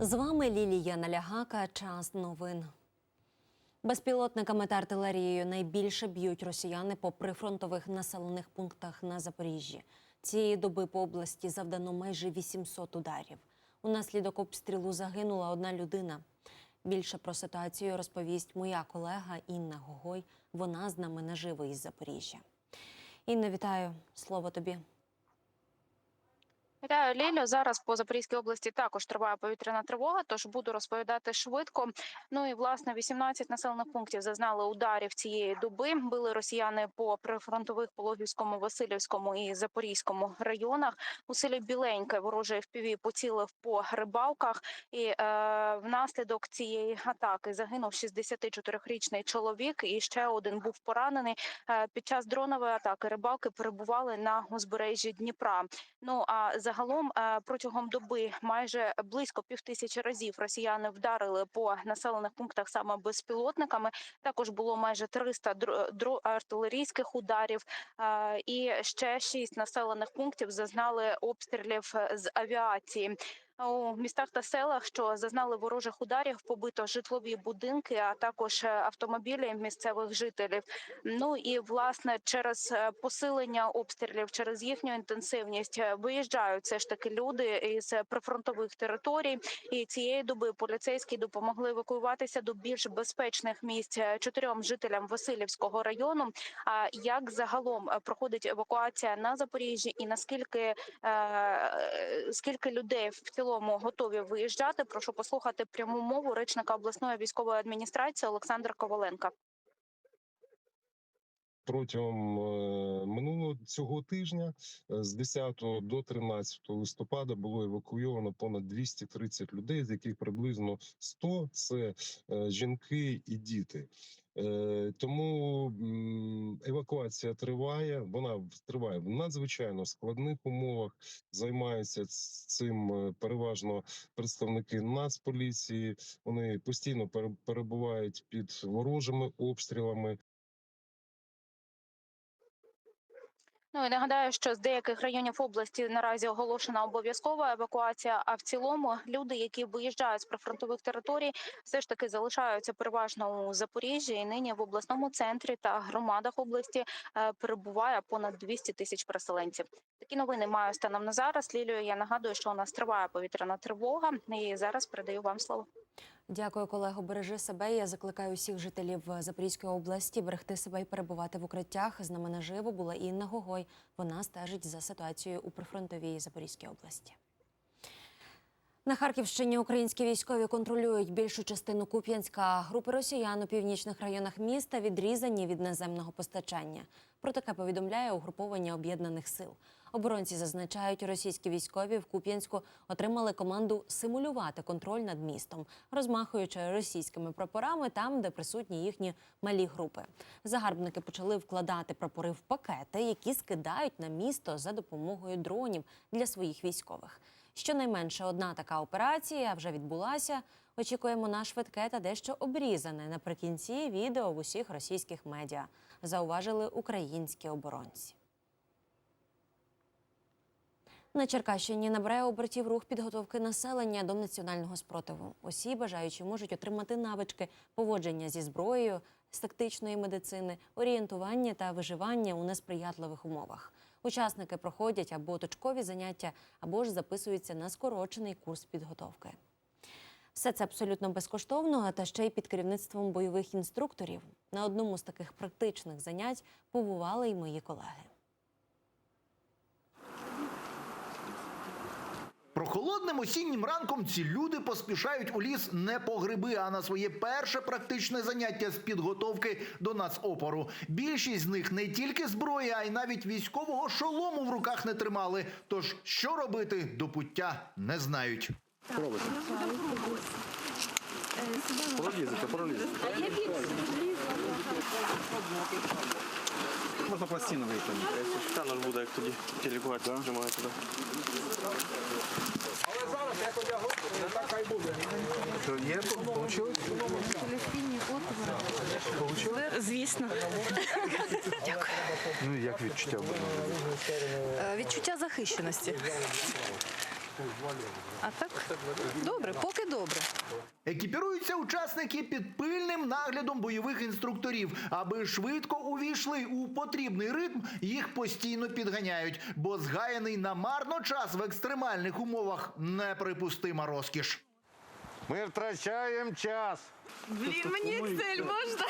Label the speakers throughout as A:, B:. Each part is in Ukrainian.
A: З вами Лілія Налягака. Час новин. Безпілотниками та артилерією найбільше б'ють росіяни по прифронтових населених пунктах на Запоріжжі. Цієї доби по області завдано майже 800 ударів. Унаслідок обстрілу загинула одна людина. Більше про ситуацію розповість моя колега Інна Гогой. Вона з нами наживо із Запоріжжя. Інна, вітаю. Слово тобі.
B: Вітаю, Лілю. Зараз по Запорізькій області також триває повітряна тривога, тож буду розповідати швидко. Ну і власне 18 населених пунктів зазнали ударів цієї доби. Били росіяни по прифронтових Пологівському, Васильівському і Запорізькому районах. У селі Біленьке ворожий FPV поцілив по рибалках, і е, внаслідок цієї атаки загинув 64-річний чоловік. І ще один був поранений. Е, під час дронової атаки рибалки перебували на узбережжі Дніпра. Ну а загалом е, протягом доби майже близько півтисячі разів росіяни вдарили по населених пунктах саме безпілотниками. Також було майже 300 дро- дро- артилерійських ударів. е, І ще шість населених пунктів зазнали обстрілів е, з авіації. У містах та селах, що зазнали ворожих ударів, побито житлові будинки, а також е, автомобілі місцевих жителів. Ну і власне через е, посилення обстрілів, через їхню інтенсивність е, виїжджають все ж таки люди із прифронтових територій. І цієї доби поліцейські допомогли евакуюватися до більш безпечних місць чотирьом жителям Васильівського району. А як загалом проходить евакуація на Запоріжжі, і наскільки е, скільки людей в цілому готові виїжджати? Прошу послухати пряму мову речника обласної військової адміністрації Олександра Коваленка.
C: протягом е, минулого цього тижня е, з 10 до 13 листопада було евакуйовано понад 230 людей, з яких приблизно 100 – це е, жінки і діти. Е, Тому евакуація триває. Вона триває в надзвичайно складних умовах. Займаються цим е, переважно представники Нацполіції. Вони постійно пере- перебувають під ворожими обстрілами.
B: Ну і нагадаю, що з деяких районів області наразі оголошена обов'язкова евакуація. А в цілому люди, які виїжджають з прифронтових територій, все ж таки залишаються переважно у Запоріжжі. І нині в обласному центрі та громадах області е, перебуває понад 200 тисяч переселенців. Такі новини маю станом на зараз. Лілію, я нагадую, що у нас триває повітряна тривога, і зараз передаю вам слово.
A: Дякую, колего. Бережи себе. Я закликаю всіх жителів Запорізької області берегти себе і перебувати в укриттях. З нами наживо була Інна Гогой. Вона стежить за ситуацією у прифронтовій Запорізькій області. На Харківщині українські військові контролюють більшу частину Куп'янська. Групи росіян у північних районах міста відрізані від наземного постачання. Про таке повідомляє угруповання об'єднаних сил. Оборонці зазначають, російські військові в Куп'янську отримали команду симулювати контроль над містом, розмахуючи російськими прапорами там, де присутні їхні малі групи. Загарбники почали вкладати прапори в пакети, які скидають на місто за допомогою дронів для своїх військових. Щонайменше одна така операція вже відбулася. Очікуємо на швидке та дещо обрізане наприкінці відео в усіх російських медіа, зауважили українські оборонці. На Черкащині набирає обертів рух підготовки населення до національного спротиву. Усі бажаючі можуть отримати навички поводження зі зброєю, з тактичної медицини, орієнтування та виживання у несприятливих умовах. Учасники проходять або точкові заняття, або ж записуються на скорочений курс підготовки. Все це абсолютно безкоштовно, та ще й під керівництвом бойових інструкторів. На одному з таких практичних занять побували й мої колеги.
D: Прохолодним осіннім ранком ці люди поспішають у ліс не по гриби, а на своє перше практичне заняття з підготовки до нацопору. Більшість з них не тільки зброї, а й навіть військового шолому в руках не тримали. Тож що робити до пуття не знають.
E: Пролізете, Пластину витягнути.
F: Та ж буде, як тоді телікувати нажимаєте. буде.
E: Що є? Получилось?
G: Звісно,
E: Дякую. Ну як відчуття буде?
G: Е, відчуття захищеності. А так добре, поки добре.
D: Екіпіруються учасники під пильним наглядом бойових інструкторів. Аби швидко увійшли у потрібний ритм, їх постійно підганяють, бо згаяний намарно час в екстремальних умовах неприпустима розкіш.
H: Ми втрачаємо час.
G: Блін, мені Excel можна?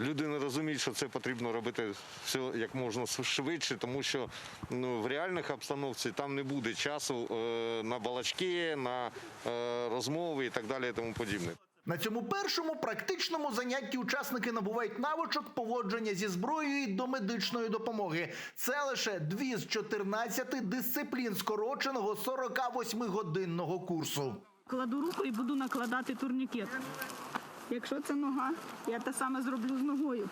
H: Люди не розуміють, що це потрібно робити все як можна швидше, тому що ну, в реальних обстановці там не буде часу е, на балачки, на е, розмови і так далі. І тому подібне.
D: На цьому першому практичному занятті учасники набувають навичок поводження зі зброєю і до медичної допомоги. Це лише дві з 14 дисциплін скороченого 48-годинного курсу.
I: Кладу руку і буду накладати турнікет. Якщо це нога, я те саме зроблю з ногою.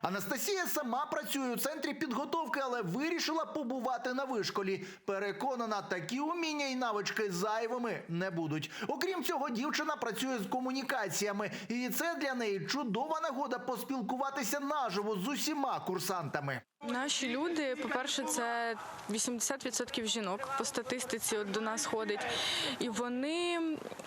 D: Анастасія сама працює у центрі підготовки, але вирішила побувати на вишколі. Переконана, такі уміння і навички зайвими не будуть. Окрім цього, дівчина працює з комунікаціями, і це для неї чудова нагода поспілкуватися наживо з усіма курсантами.
J: Наші люди, по-перше, це 80% жінок по статистиці от до нас ходить. І вони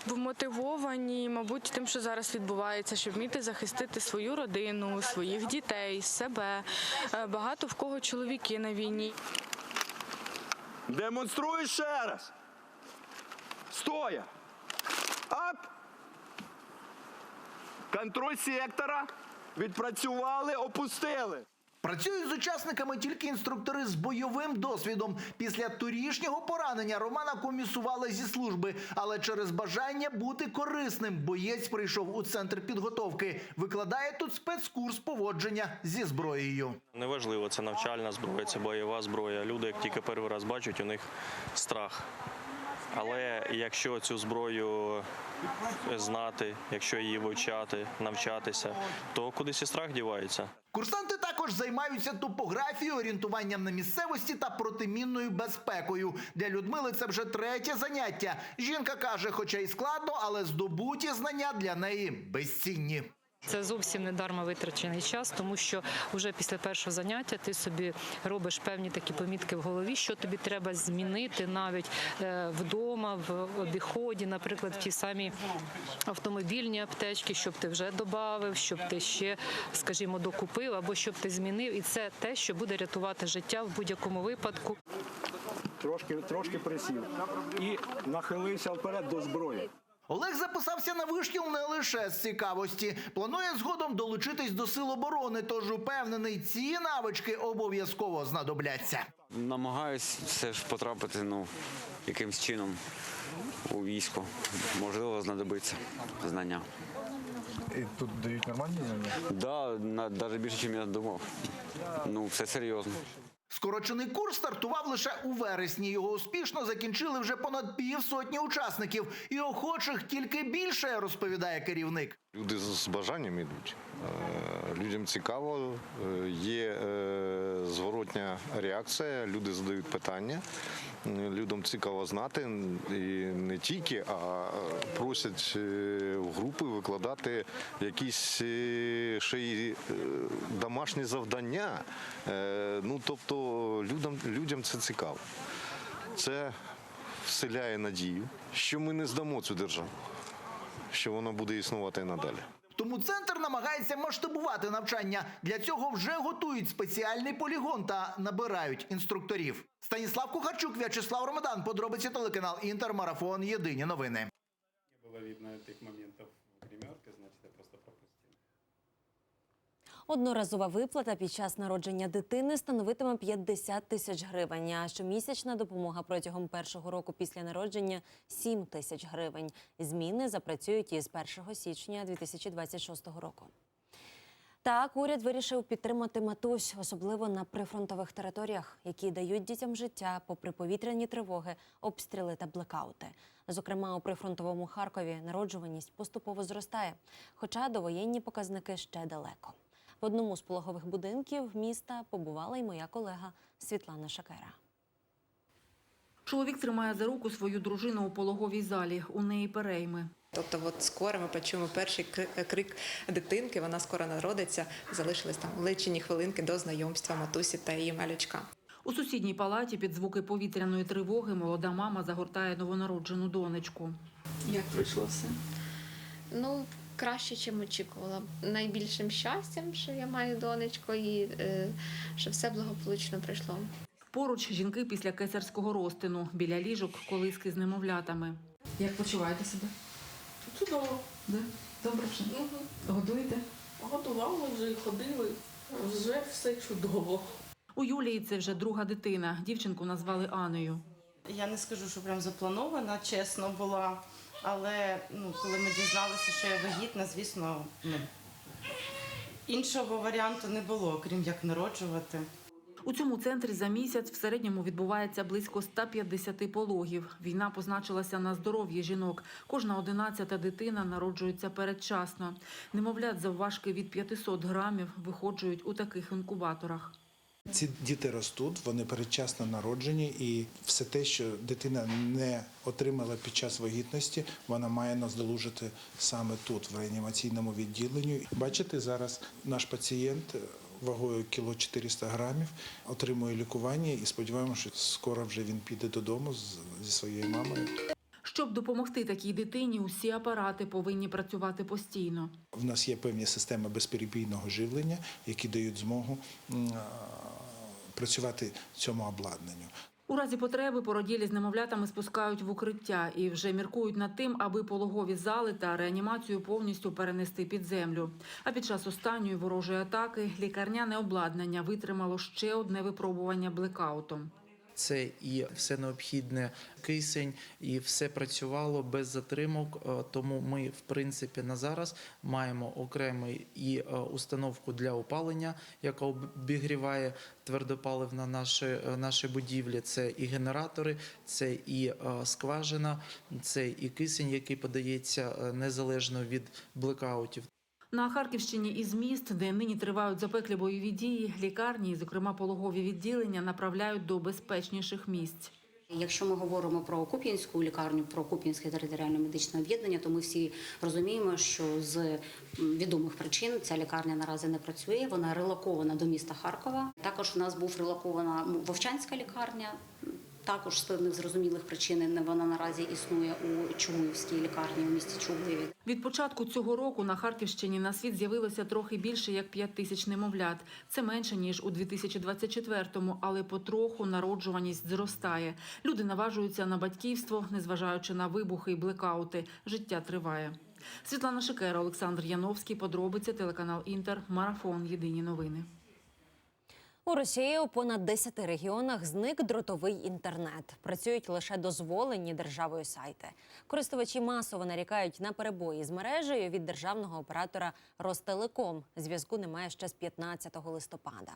J: вмотивовані, мабуть, тим, що зараз відбувається, щоб вміти захистити свою родину, своїх дітей, себе. Е, Багато в кого чоловіки на війні.
E: Демонструй ще раз. Стоя. Ап. Контроль сектора. Відпрацювали, опустили.
D: Працюють з учасниками тільки інструктори з бойовим досвідом. Після торішнього поранення Романа комісували зі служби, але через бажання бути корисним боєць прийшов у центр підготовки. Викладає тут спецкурс поводження зі зброєю.
F: Неважливо, це навчальна зброя, це бойова зброя. Люди, як тільки перший раз бачать, у них страх. Але якщо цю зброю знати, якщо її вивчати, навчатися, то кудись і страх дівається.
D: Курсанти також займаються топографією, орієнтуванням на місцевості та протимінною безпекою. Для Людмили це вже третє заняття. Жінка каже, хоча й складно, але здобуті знання для неї безцінні.
K: Це зовсім не дарма витрачений час, тому що вже після першого заняття ти собі робиш певні такі помітки в голові, що тобі треба змінити навіть е, вдома, в обіході, наприклад, в ті самі автомобільні аптечки, щоб ти вже додав, щоб ти ще, скажімо, докупив або щоб ти змінив. І це те, що буде рятувати життя в будь-якому випадку.
E: Трошки, трошки присів. І нахилився вперед до зброї.
D: Олег записався на вишкіл не лише з цікавості. Планує згодом долучитись до сил оборони, тож упевнений, ці навички обов'язково знадобляться.
L: Намагаюсь все ж потрапити ну, якимсь чином у військо. Можливо, знадобиться знання.
E: І тут дають нормальні знання?
L: Да, навіть більше, ніж я думав. Ну, все серйозно.
D: Скорочений курс стартував лише у вересні. Його успішно закінчили вже понад півсотні учасників, і охочих тільки більше, розповідає керівник.
H: Люди з бажанням йдуть. Е, Людям цікаво, е, є е, зворотня реакція, люди задають питання. Людям цікаво знати і не тільки, а просять в групи викладати якісь ще й домашні завдання. Ну тобто людям, людям це цікаво. Це вселяє надію, що ми не здамо цю державу що воно буде існувати і надалі.
D: Тому центр намагається масштабувати навчання. Для цього вже готують спеціальний полігон та набирають інструкторів. Станіслав Кухарчук, В'ячеслав Ромадан. Подробиці телеканал Інтермарафон. Єдині новини.
A: Одноразова виплата під час народження дитини становитиме 50 тисяч гривень. А щомісячна допомога протягом першого року після народження 7 тисяч гривень. Зміни запрацюють із 1 січня 2026 року. Так, уряд вирішив підтримати матусь, особливо на прифронтових територіях, які дають дітям життя попри повітряні тривоги, обстріли та блекаути. Зокрема, у прифронтовому Харкові народжуваність поступово зростає, хоча довоєнні показники ще далеко. В одному з пологових будинків міста побувала й моя колега Світлана Шакера.
I: Чоловік тримає за руку свою дружину у пологовій залі. У неї перейми.
G: Тобто, от скоро ми почуємо перший крик дитинки, вона скоро народиться. Залишились там личені хвилинки до знайомства матусі та її малючка.
M: У сусідній палаті під звуки повітряної тривоги молода мама загортає новонароджену донечку.
G: Як пройшло все?
N: Ну, краще, чим очікувала. Найбільшим щастям, що я маю донечку, і е, що все благополучно пройшло.
M: Поруч жінки після кесарського розтину, біля ліжок колиски з немовлятами. Як почуваєте себе?
O: Чудово.
M: Да? Добре вже? Годуєте?
O: Готували вже і ходили. Вже все чудово.
M: У Юлії це вже друга дитина. Дівчинку назвали Анею.
O: Я не скажу, що прям запланована, чесно була. Але ну, коли ми дізналися, що я вагітна, звісно, ну, іншого варіанту не було, крім як народжувати.
M: У цьому центрі за місяць в середньому відбувається близько 150 пологів. Війна позначилася на здоров'ї жінок. Кожна одинадцята дитина народжується передчасно. Немовлят завважки від 500 грамів виходжують у таких інкубаторах.
P: Ці діти ростуть, вони передчасно народжені, і все те, що дитина не отримала під час вагітності, вона має наздолужити саме тут, в реанімаційному відділенні. Бачите, зараз наш пацієнт вагою кіло 400 грамів отримує лікування, і сподіваємося, що скоро вже він піде додому зі своєю мамою.
M: Щоб допомогти такій дитині, усі апарати повинні працювати постійно.
P: В нас є певні системи безперебійного живлення, які дають змогу працювати цьому обладнанню.
M: У разі потреби породілі з немовлятами спускають в укриття і вже міркують над тим, аби пологові зали та реанімацію повністю перенести під землю. А під час останньої ворожої атаки лікарняне обладнання витримало ще одне випробування блекаутом.
Q: Це і все необхідне кисень, і все працювало без затримок. Е, Тому ми, в принципі, на зараз маємо окрему і е, установку для опалення, яка обігріває твердопалив на наші, е, наші будівлі. Це і генератори, це і скважина, це і кисень, який подається незалежно від блекаутів.
M: На Харківщині із міст, де нині тривають запеклі бойові дії, лікарні, зокрема пологові відділення, направляють до безпечніших місць.
R: Якщо ми говоримо про Куп'янську лікарню, про Куп'янське територіальне медичне об'єднання, то ми всі розуміємо, що з відомих причин ця лікарня наразі не працює. Вона релокована до міста Харкова. Також у нас був релокована Вовчанська лікарня. Також з певних зрозумілих причин не вона наразі існує у Чугуївській лікарні у місті Чугуєві.
M: Від початку цього року на Харківщині на світ з'явилося трохи більше як 5 тисяч немовлят. Це менше ніж у 2024-му, але потроху народжуваність зростає. Люди наважуються на батьківство, незважаючи на вибухи і блекаути. Життя триває. Світлана Шикера, Олександр Яновський. Подробиці телеканал Інтер. Марафон. Єдині новини.
A: У Росії у понад 10 регіонах зник дротовий інтернет. Працюють лише дозволені державою сайти. Користувачі масово нарікають на перебої з мережею від державного оператора Ростелеком. Зв'язку немає ще з 15 листопада.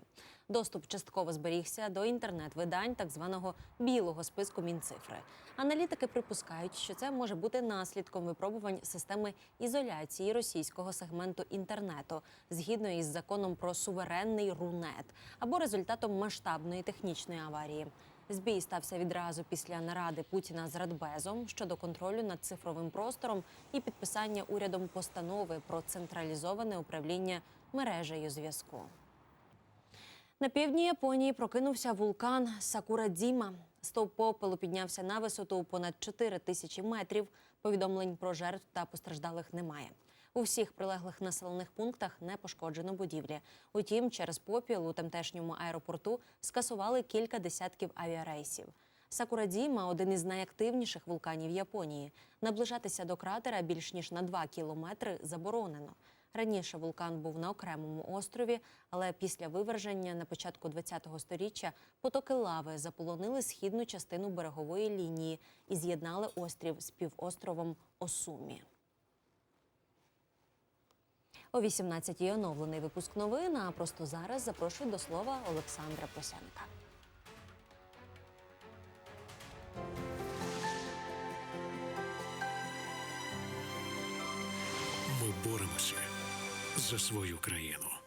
A: Доступ частково зберігся до інтернет-видань так званого білого списку Мінцифри. Аналітики припускають, що це може бути наслідком випробувань системи ізоляції російського сегменту інтернету згідно із законом про суверенний рунет або результатом масштабної технічної аварії. Збій стався відразу після наради Путіна з Радбезом щодо контролю над цифровим простором і підписання урядом постанови про централізоване управління мережею зв'язку. На півдні Японії прокинувся вулкан Сакурадзіма. Стовп попелу піднявся на висоту понад 4 тисячі метрів. Повідомлень про жертв та постраждалих немає. У всіх прилеглих населених пунктах не пошкоджено будівлі. Утім, через попіл у тамтешньому аеропорту скасували кілька десятків авіарейсів. Сакурадзіма – один із найактивніших вулканів Японії. Наближатися до кратера більш ніж на 2 кілометри заборонено. Раніше вулкан був на окремому острові, але після виверження на початку ХХ століття потоки лави заполонили східну частину берегової лінії і з'єднали острів з півостровом Осумі. О 18-й оновлений випуск новин, а просто зараз запрошую до слова Олександра Просяника.
S: Ми боремося за свою країну.